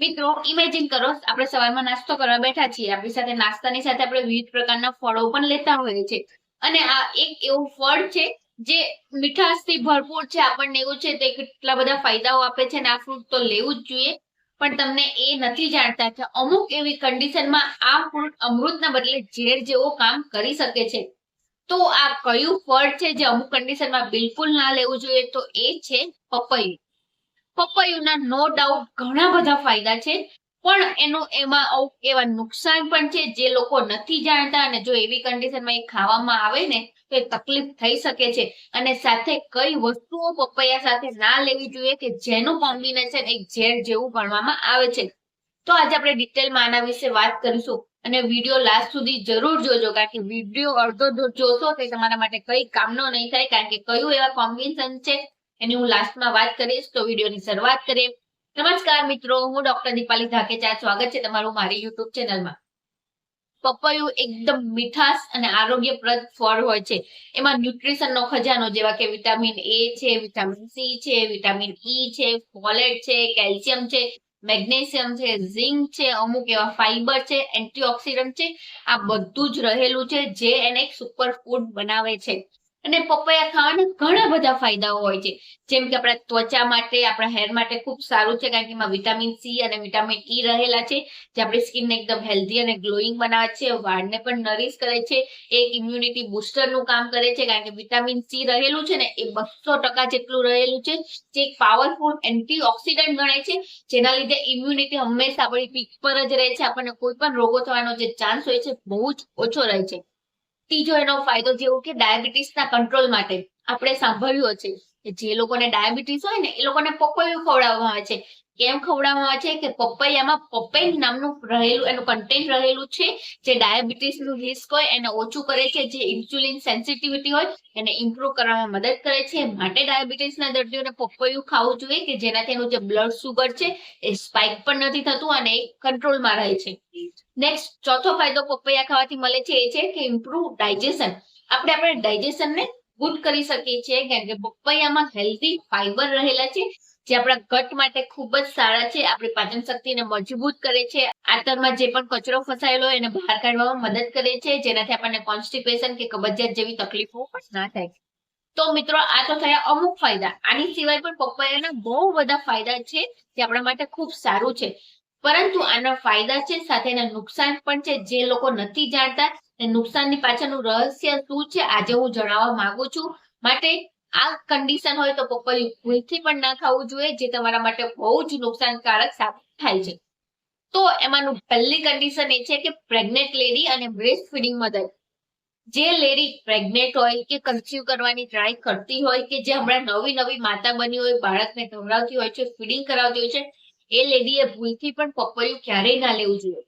મિત્રો ઇમેજિન કરો, આપણે સવારમાં નાસ્તો કરવા બેઠા છીએ. આપણી સાથે નાસ્તાની સાથે આપણે વિવિધ પ્રકારના ફળો પણ લેતા હોઈએ છીએ. અને આ એક એવું ફળ છે જે મીઠાશથી ભરપૂર છે, આપણને એવું છે તે કેટલા બધા ફાયદાઓ આપે છે અને આ ફ્રૂટ તો લેવું જ જોઈએ. પણ તમને એ નથી જાણતા કે અમુક એવી કન્ડિશનમાં આ ફ્રૂટ અમૃતના બદલે ઝેર જેવો કામ કરી શકે છે. તો આ કયું ફળ છે જે અમુક કન્ડિશનમાં બિલકુલ ના લેવું જોઈએ? તો એ છે પપૈયું. પપૈયુંના નો ડાઉટ ઘણા બધા ફાયદા છે. પણ એનું એમાં એવા નુકસાન પણ છે જે લોકો નથી જાણતા અને જો એવી કન્ડિશનમાં એ ખાવામાં આવે ને, તો એ તકલીફ થઈ શકે છે. અને સાથે કઈ વસ્તુઓ પપૈયા સાથે ના લેવી જોઈએ કે જેનું કોમ્બિનેશન એક ઝેર જેવું ગણવામાં આવે છે. તો આજે આપણે ડિટેલમાં આના વિશે વાત કરીશું. અને વીડિયો લાસ્ટ સુધી જરૂર જોજો, કારણ કે વીડિયો અડધો જોશો તો તમારા માટે કઈ કામનો નહીં થાય, કારણ કે કયું એવા કોમ્બિનેશન છે એની હું લાસ્ટમાં વાત કરીશ તો વિડીયોની શરૂઆત કરીએ. નમસ્કાર મિત્રો, હું ડોક્ટર દીપાલી ધાકેચા સ્વાગત છે તમારું મારી યુટ્યુબ ચેનલમાં. પપૈયું એકદમ મીઠાશ અને આરોગ્યપ્રદ ફળ હોય છે. એમાં ન્યુટ્રિશનનો ખજાનો જેવા કે વિટામિન એ છે વિટામિન સી છે વિટામિન ઈ છે ફોલેટ છે કેલ્શિયમ છે મેગ્નેશિયમ છે ઝિંક છે, અમુક એવા ફાઈબર છે એન્ટીઓક્સિડન્ટ છે. આ બધું જ રહેલું છે જે એને સુપર ફૂડ બનાવે છે. અને પપૈયા ખાવાના ઘણા બધા ફાયદાઓ હોય છે. જેમ કે આપણા ત્વચા માટે, આપણા હેર માટે ખૂબ સારું છે, કારણ કે એમાં વિટામિન સી અને વિટામિન ઈ રહેલા છે, જે આપણી સ્કિનને એકદમ હેલ્ધી અને ગ્લોઈંગ બનાવે છે, વાળને પણ નરીશ કરે છે, એક ઇમ્યુનિટી બુસ્ટરનું કામ કરે છે, કારણ કે વિટામિન સી રહેલું છે ને એ બસો ટકા જેટલું રહેલું છે, જે એક પાવરફુલ એન્ટીઓક્સિડન્ટ ગણાય છે, જેના લીધે ઇમ્યુનિટી હંમેશા આપણી પીક પર જ રહે છે, આપણને કોઈ પણ રોગો થવાનો જે ચાન્સ હોય છે, બહુ જ ઓછો રહે છે. ત્રીજો એનો ફાયદો જેવો કે ડાયાબિટીસના કંટ્રોલ માટે આપણે સાંભળ્યું છે જે લોકોને ડાયાબિટીસ હોય ને, એ લોકોને પપૈયું ખવડાવવામાં આવે છે. કેમ ખવડાવવામાં છે કે પપૈયામાં પપૈન નામનું રહેલું, એનું કન્ટેન્ટ રહેલું છે, જે ડાયાબિટીસનું રિસ્ક હોય, એને ઓછું કરે છે, જે ઇન્સ્યુલિન સેન્સિટિવિટી હોય, એને ઇમ્પ્રુવ કરવામાં મદદ કરે છે. માટે ડાયાબિટીસના દર્દીઓને પપૈયું ખાવું જોઈએ કે જેનાથી એનું જે બ્લડ સુગર છે, એ સ્પાઇક પણ નથી થતું અને એ કંટ્રોલમાં રહે છે. નેક્સ્ટ ચોથો ફાયદો પપૈયા ખાવાથી મળે છે એ છે કે ઇમ્પ્રુવ ડાયજેશન આપણે આપણે ડાયજેશનને ગુડ કરી શકીએ છીએ કારણ કે પપૈયામાં હેલ્ધી ફાઈબર રહેલા છે જે આપણા ગટ માટે ખૂબ જ સારા છે, આપણી પાચન શક્તિને મજબૂત કરે છે, આંતરમાં જે પણ કચરો ફસાયેલો હોય એને બહાર કાઢવામાં મદદ કરે છે, જેનાથી આપણને કોન્સ્ટિપેશન કે કબજિયાત જેવી તકલીફો પણ ના થાય. તો મિત્રો, આ તો થયા અમુક ફાયદા. આની સિવાય પણ પપૈયાના બહુ બધા ફાયદા છે, જે આપણા માટે ખૂબ સારું છે. પરંતુ આના ફાયદા છે, સાથે એના નુકસાન પણ છે, જે લોકો નથી જાણતા. નુકસાનની પાછળનું રહસ્ય શું છે, આજે હું જણાવવા માંગુ છું. માટે આ કન્ડિશન હોય તો પપૈયું ભૂલથી પણ ના ખાવું જોઈએ, જે તમારા માટે બહુ જ નુકસાનકારક સાબિત થાય છે. તો એમાંનું પહેલી કન્ડિશન એ છે કે પ્રેગ્નેન્ટ લેડી અને બ્રેસ્ટ ફીડિંગ મધર જે લેડી પ્રેગ્નેન્ટ હોય કે કન્સીવ કરવાની ટ્રાય કરતી હોય કે જે હમણાં નવી નવી માતા બની હોય, બાળકને ધમરાવતી હોય છે ફીડિંગ કરાવતી હોય છે, એ લેડીએ ભૂલથી પણ પપૈયું ક્યારેય ના લેવું જોઈએ.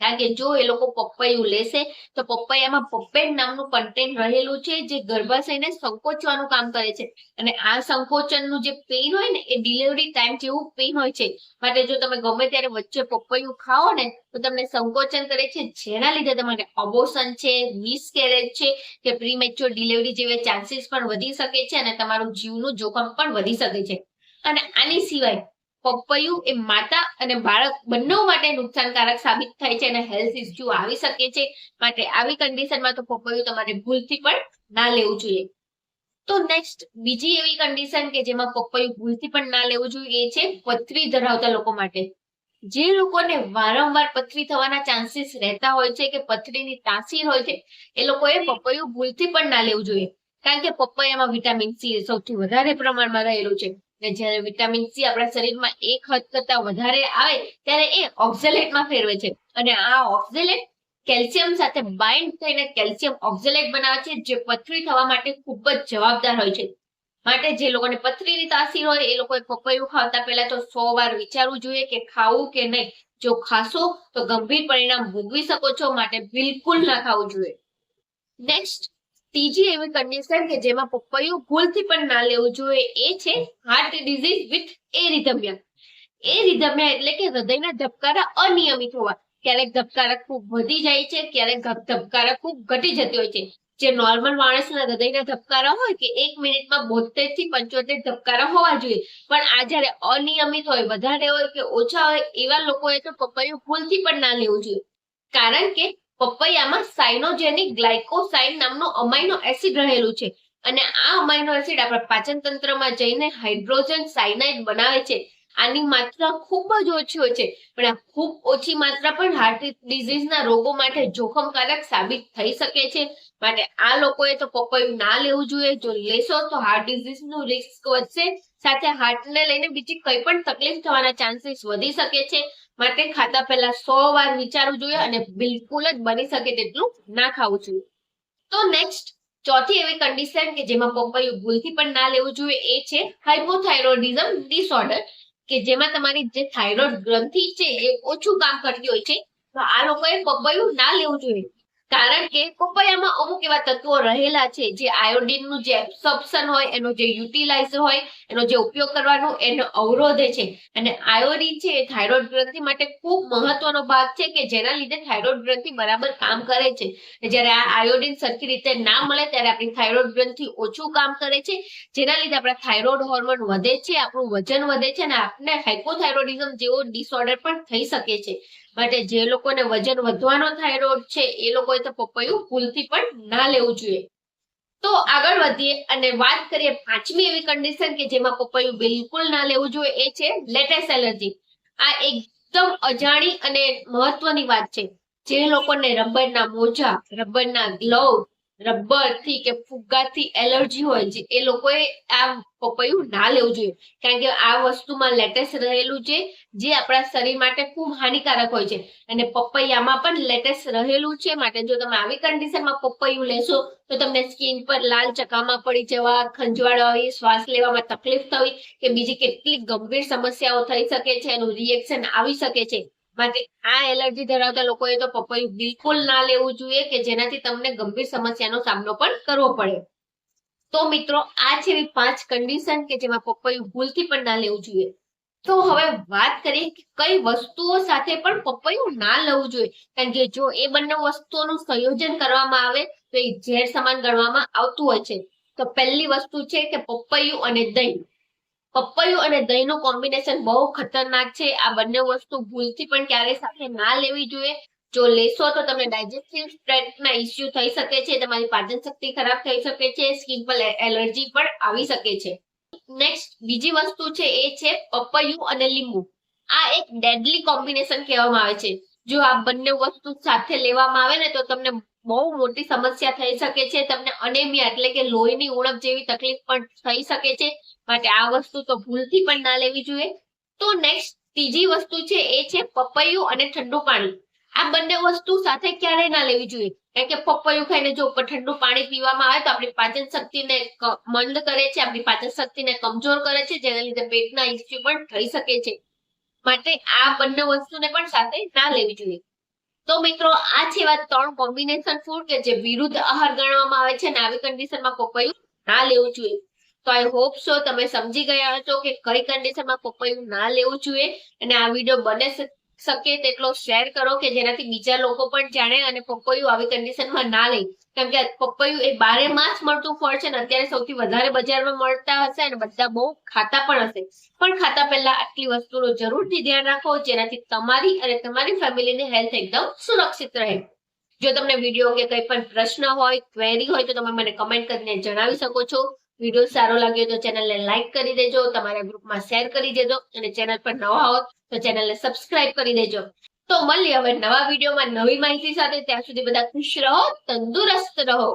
કારણ કે જો એ લોકો પપૈયું લેશે, તો પપૈયામાં પપેન નામનું કન્ટેન્ટ રહેલું છે જે ગર્ભાશયને સંકોચવાનું કામ કરે છે. અને આ સંકોચનનું જે પેઇન હોય ને, એ ડિલિવરી ટાઈમ જેવું પેઇન હોય છે. માટે જો તમે ગમે ત્યારે વચ્ચે પપૈયું ખાઓ ને, તો તમને સંકોચન કરે છે. જેના લીધે તમારે અબોશન છે મિસકેરેજ છે, કે પ્રીમેચ્યોર ડિલિવરી જેવા ચાન્સીસ પણ વધી શકે છે અને તમારું જીવનું જોખમ પણ વધી શકે છે. અને આની સિવાય પપૈયું એ માતા અને બાળક બંને માટે નુકસાનકારક સાબિત થાય છે અને હેલ્થ ઇસ્યુ આવી શકે છે. માટે આવી કન્ડિશનમાં તો પપૈયું તમારે ભૂલથી પણ ના લેવું જોઈએ. તો નેક્સ્ટ બીજી એવી કન્ડિશન કે જેમાં પપૈયું ભૂલથી પણ ના લેવું જોઈએ એ છે પથરી ધરાવતા લોકો માટે. જે લોકોને વારંવાર પથરી થવાના ચાન્સીસ રહેતા હોય છે કે પથરીની તાસીર હોય છે, એ લોકોએ પપૈયું ભૂલથી પણ ના લેવું જોઈએ. કારણ કે પપૈયામાં વિટામિન સી સૌથી વધારે પ્રમાણમાં રહેલું છે. અને જ્યારે વિટામિન સી આપણા શરીરમાં એક હદ કરતા વધારે આવે, ત્યારે એ ઓક્ઝેલેટમાં ફેરવે છે. અને આ ઓક્ઝેલેટ કેલ્શિયમ સાથે બાઇન્ડ થઈને કેલ્શિયમ ઓક્ઝેલેટ બનાવે છે, જે પથરી થવા માટે ખૂબ જ જવાબદાર હોય છે. માટે જે લોકોને પથરીની તાસીર હોય, એ લોકોએ પપૈયું ખાવતા પહેલા તો સો વાર વિચારવું જોઈએ કે ખાવું કે નહીં. જો ખાશો, તો ગંભીર પરિણામ ભોગવી શકો છો, માટે બિલકુલ ના ખાવું જોઈએ. નેક્સ્ટ ત્રીજી એવી કન્ડિશન કે જેમાં પપૈયું ભૂલથી પણ ના લેવું જોઈએ, એ છે heart disease with arrhythmia arrhythmia એટલે કે હૃદયના ધબકારા અનિયમિત હોવા. ક્યારેક ધબકારા ખૂબ વધી જાય છે, ક્યારેક ધબકારા ખૂબ ઘટી જતી હોય છે. જે નોર્મલ માણસના હૃદયના ધબકારા હોય કે એક મિનિટમાં બોતેરથી પંચોતેર ધબકારા હોવા જોઈએ. પણ આ જ્યારે અનિયમિત હોય, વધારે હોય કે ઓછા હોય, એવા લોકોએ તો પપૈયું ભૂલથી પણ ના લેવું જોઈએ. કારણ કે પપૈયામાં સાયનોજેનિક ગ્લાયકોસાઇન નામનો અમાઇનો એસિડ રહેલું છે. અને આ અમાઇનો એસિડ આપણા પાચન તંત્રમાં જઈને હાઇડ્રોજન સાયનાઇડ બનાવે છે. આની માત્રા ખૂબ જ ઓછી હોય છે. પણ આ ખૂબ ઓછી માત્રા પણ હાર્ટ ડિઝીઝના રોગો માટે જોખમકારક સાબિત થઈ શકે છે. માટે આ લોકોએ તો પપૈયું ના લેવું જોઈએ. જો લેશો તો હાર્ટ ડિઝીઝનું રિસ્ક વધશે. સાથે હાર્ટને લઈને બીજી કઈ પણ તકલીફ થવાના ચાન્સીસ વધી શકે છે. માટે ખાતા પહેલા સો વાર વિચારવું જોઈએ અને બિલકુલ જ બની શકે તેટલું ના ખાવું જોઈએ. તો નેક્સ્ટ ચોથી એવી કન્ડિશન કે જેમાં પપૈયું ભૂલથી પણ ના લેવું જોઈએ એ છે હાઇપોથાઇરોઇડિઝમ ડિસઓર્ડર કે જેમાં તમારી જે થાઇરોઇડ ગ્રંથિ છે એ ઓછું કામ કરતી હોય છે, તો આ લોકોએ પપૈયું ના લેવું જોઈએ. કારણ કે પપૈયામાં અમુક એવા તત્વો રહેલા છે જે આયોડિનનું જે એબ્સોર્પ્શન હોય, એનો જે યુટિલાઇઝ હોય, એનો જે ઉપયોગ કરવાનો, એનો અવરોધે છે. અને આયોડિન છે એ થાઇરોઇડ ગ્રંથિ માટે ખૂબ મહત્વનો ભાગ છે કે જેના લીધે થાઇરોઇડ ગ્રંથિ બરાબર કામ કરે છે. જ્યારે આ આયોડિન સરખી રીતે ના મળે ત્યારે આપણી થાઇરોઇડ ગ્રંથિ ઓછું કામ કરે છે. જેના લીધે આપણા થાઇરોઇડ હોર્મોન વધે છે, આપણું વજન વધે છે અને આપણને હાઇપોથાઇરોડિઝમ જેવો ડિસઓર્ડર પણ થઈ શકે છે. માટે જે લોકોને વજન વધવાનો થાઇરોઇડ છે, એ લોકોએ તો પપૈયું ભૂલથી પણ ના લેવું જોઈએ. તો આગળ વધીએ અને વાત કરીએ પાંચમી એવી કન્ડિશન કે જેમાં પપૈયું બિલકુલ ના લેવું જોઈએ, એ છે લેટેસ્ટ એલર્જી આ એકદમ અજાણી અને મહત્વની વાત છે. જે લોકોને રબરના મોજા, રબરના ગ્લવ રબરથી કે ફુગ્ગાથી એલર્જી હોય છે, એ લોકોએ આ પપૈયું ના લેવું જોઈએ. કારણ કે આ વસ્તુમાં લેટેસ્ટ રહેલું છે, જે આપણા શરીર માટે ખૂબ હાનિકારક હોય છે. અને પપૈયામાં પણ લેટેસ્ટ રહેલું છે, માટે જો તમે આવી કન્ડિશનમાં પપૈયું લેશો, તો તમને સ્કિન પર લાલ ચકામાં પડી જવા, ખંજવાળ આવી, શ્વાસ લેવામાં તકલીફ થવી કે બીજી કેટલીક ગંભીર સમસ્યાઓ થઈ શકે છે, એનું રિએક્શન આવી શકે છે. માટે આ એલર્જી ધરાવતા લોકોએ તો પપૈયું બિલકુલ ના લેવું જોઈએ કે જેનાથી તમને ગંભીર સમસ્યાનો સામનો પણ કરવો પડે. તો મિત્રો, આ છે એવી પાંચ કન્ડિશન કે જેમાં પપૈયું ભૂલથી પણ ના લેવું જોઈએ. તો હવે વાત કરીએ કે કઈ વસ્તુઓ સાથે પણ પપૈયું ના લેવું જોઈએ. કારણ કે જો એ બંને વસ્તુઓનું સંયોજન કરવામાં આવે, તો એ ઝેર સમાન ગણવામાં આવતું હોય છે. તો પહેલી વસ્તુ છે કે પપૈયું અને દહીં. પપૈયું અને દહીંનું કોમ્બિનેશન બહુ ખતરનાક છે. આ બંને વસ્તુ ભૂલથી પણ ક્યારેય સાથે ના લેવી જોઈએ. જો લેશો તો તમને ડાયજેસ્ટિવ સ્ટ્રેટના ઇસ્યુ થઈ શકે છે. તમારી પાચન શક્તિ ખરાબ થઈ શકે છે. સ્કિન પર એલર્જી પણ આવી શકે છે. નેક્સ્ટ બીજી વસ્તુ છે એ છે પપૈયું અને લીંબુ. આ એક ડેડલી કોમ્બિનેશન કહેવામાં આવે છે. જો આ બંને વસ્તુ સાથે લેવામાં આવે ને તો તમને બહુ મોટી સમસ્યા થઈ શકે છે. તમને અનેમિયા એટલે કે લોહીની ઉણપ જેવી તકલીફ પણ થઈ શકે છે. માટે આ વસ્તુ તો ભૂલથી પણ ના લેવી જોઈએ. તો નેક્સ્ટ ત્રીજી વસ્તુ છે, એ છે પપૈયું અને ઠંડુ પાણી. આ બંને વસ્તુ સાથે ક્યારેય ના લેવી જોઈએ. કારણ કે પપૈયું ખાઈને જો ઠંડુ પાણી પીવામાં આવે તો આપણી પાચન શક્તિને મંદ કરે છે. આપણી પાચન શક્તિને કમજોર કરે છે, જેના લીધે પેટના ઇસ્યુ પણ થઈ શકે છે. માટે આ બંને વસ્તુને પણ સાથે ના લેવી જોઈએ. તો મિત્રો, આ છે એવા ત્રણ કોમ્બિનેશન ફૂડ કે જે વિરુદ્ધ આહાર ગણવામાં આવે છે અને આવી કન્ડિશનમાં પપૈયું ના લેવું જોઈએ. તો આઈ હોપ સો તમે સમજી ગયા હશો કે કઈ કન્ડિશનમાં પપૈયું ના લેવું જોઈએ અને આ વીડિયો બને શકે તેટલો શેર કરો કે જેનાથી બીજા લોકો પણ જાણે અને પપૈયું આવી કન્ડિશનમાં ના લે. કેમ કે પપૈયું એ બારે માસ મળતું ફળ છે ને અત્યારે સૌથી વધારે બજારમાં મળતા હશે અને બધા બહુ ખાતા પણ હશે. પણ ખાતા પહેલા આટલી વસ્તુનું જરૂરથી ધ્યાન રાખો, જેનાથી તમારી અને તમારી ફેમિલીની હેલ્થ એકદમ સુરક્ષિત રહે. જો તમને વીડિયો કે કંઈ પણ પ્રશ્ન હોય, ક્વેરી હોય તો તમે મને કમેન્ટ કરીને જણાવી શકો છો. વીડિયો સારો લાગ્યો તો ચેનલને લાઈક કરી દેજો, તમારા ગ્રુપમાં શેર કરી દેજો અને ચેનલ પર નવા હો તો ચેનલને સબસ્ક્રાઇબ કરી દેજો. તો મળીએ હવે નવા વિડીયોમાં નવી માહિતી સાથે. ત્યાં સુધી બધા ખુશ રહો, તંદુરસ્ત રહો.